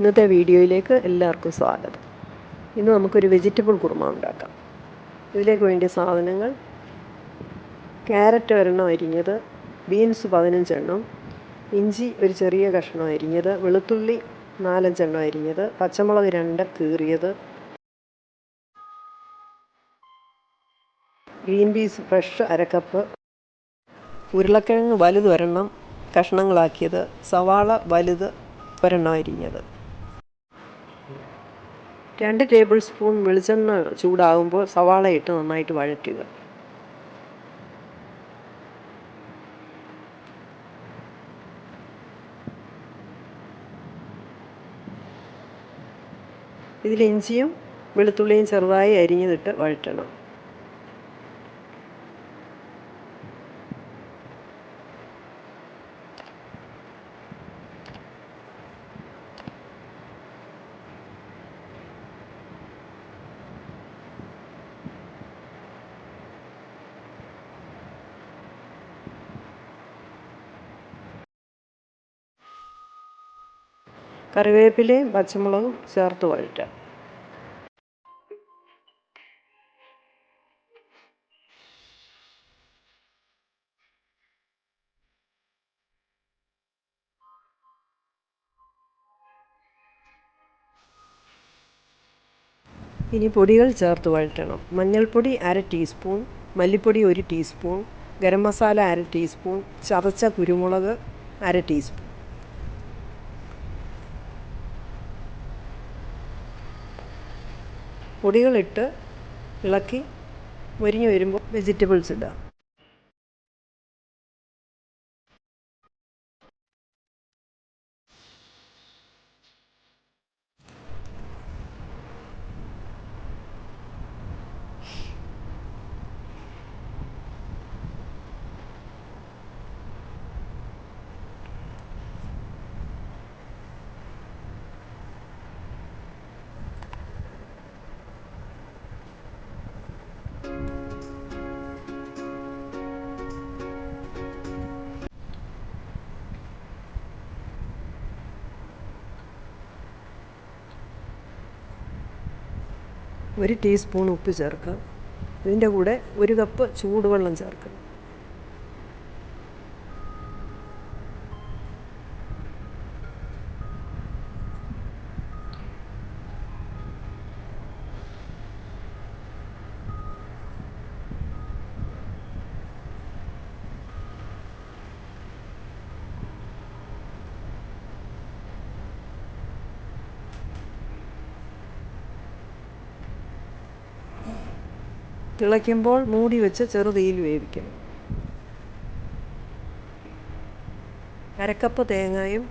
ഇന്നത്തെ വീഡിയോയിലേക്ക് എല്ലാവർക്കും സ്വാഗതം. ഇന്ന് നമുക്കൊരു വെജിറ്റബിൾ കുറുമ ഉണ്ടാക്കാം. ഇതിലേക്ക് വേണ്ടിയ സാധനങ്ങൾ ക്യാരറ്റ് ഒരെണ്ണം അരിഞ്ഞത് ബീൻസ് പതിനഞ്ചെണ്ണം ഇഞ്ചി ഒരു ചെറിയ കഷ്ണം അരിഞ്ഞത് വെളുത്തുള്ളി നാലഞ്ചെണ്ണം അരിഞ്ഞത് പച്ചമുളക് രണ്ട് കീറിയത് ഗ്രീൻ പീസ് ഫ്രഷ് അരക്കപ്പ് ഉരുളക്കിഴങ്ങ് വലുത് ഒരെണ്ണം കഷ്ണങ്ങളാക്കിയത് സവാള വലുത് ഒരെണ്ണം അരിഞ്ഞത്. രണ്ട് ടേബിൾ സ്പൂൺ വെളിച്ചെണ്ണ ചൂടാകുമ്പോൾ സവാള ഇട്ട് നന്നായിട്ട് വഴറ്റുക. ഇതിൽ ഇഞ്ചിയും വെളുത്തുള്ളിയും ചെറുതായി അരിഞ്ഞിട്ട് വഴറ്റണം. കറിവേപ്പിലയും പച്ചമുളകും ചേർത്ത് വഴറ്റുക. ഇനി പൊടികൾ ചേർത്ത് വഴറ്റണം. മഞ്ഞൾപ്പൊടി അര ടീസ്പൂൺ മല്ലിപ്പൊടി ഒരു ടീസ്പൂൺ ഗരം മസാല അര ടീസ്പൂൺ ചതച്ച കുരുമുളക് അര ടീസ്പൂൺ. പൊടികളിട്ട് ഇളക്കി വരിഞ്ഞ് വരുമ്പോൾ വെജിറ്റബിൾസ് ഇടാം. ഒരു ടീസ്പൂൺ ഉപ്പ് ചേർക്കുക. ഇതിന്റെ കൂടെ ഒരു കപ്പ് ചൂടുവെള്ളം ചേർക്കുക. തിളയ്ക്കുമ്പോൾ മൂടി വെച്ച് ചെറുതീയിൽ വേവിക്കണം അരക്കപ്പ് തേങ്ങയും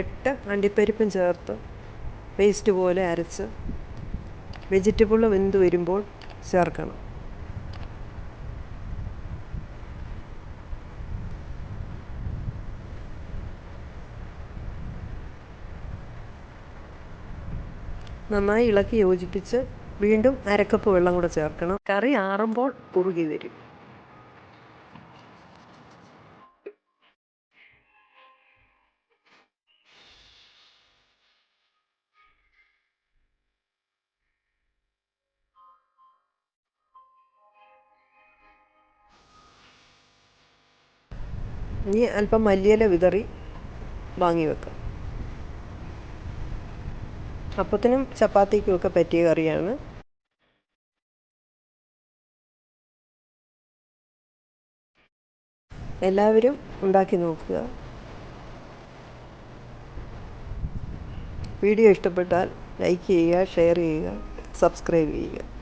എട്ട് അണ്ടിപ്പരിപ്പും ചേർത്ത് പേസ്റ്റ് പോലെ അരച്ച് വെജിറ്റബിൾ വെന്ത് വരുമ്പോൾ ചേർക്കണം. നന്നായി ഇളക്കി യോജിപ്പിച്ച് വീണ്ടും അരക്കപ്പ് വെള്ളം കൂടെ ചേർക്കണം. കറി ആറുമ്പോൾ കുറുകി വരും. ഇനി അല്പം മല്ലിയില വിതറി വാങ്ങി വെക്കാം. അപ്പത്തിനും ചപ്പാത്തിക്കും ഒക്കെ പറ്റിയ കറിയാണ്. എല്ലാവരും ഉണ്ടാക്കി നോക്കുക. വീഡിയോ ഇഷ്ടപ്പെട്ടാൽ ലൈക്ക് ചെയ്യുക ഷെയർ ചെയ്യുക സബ്സ്ക്രൈബ് ചെയ്യുക.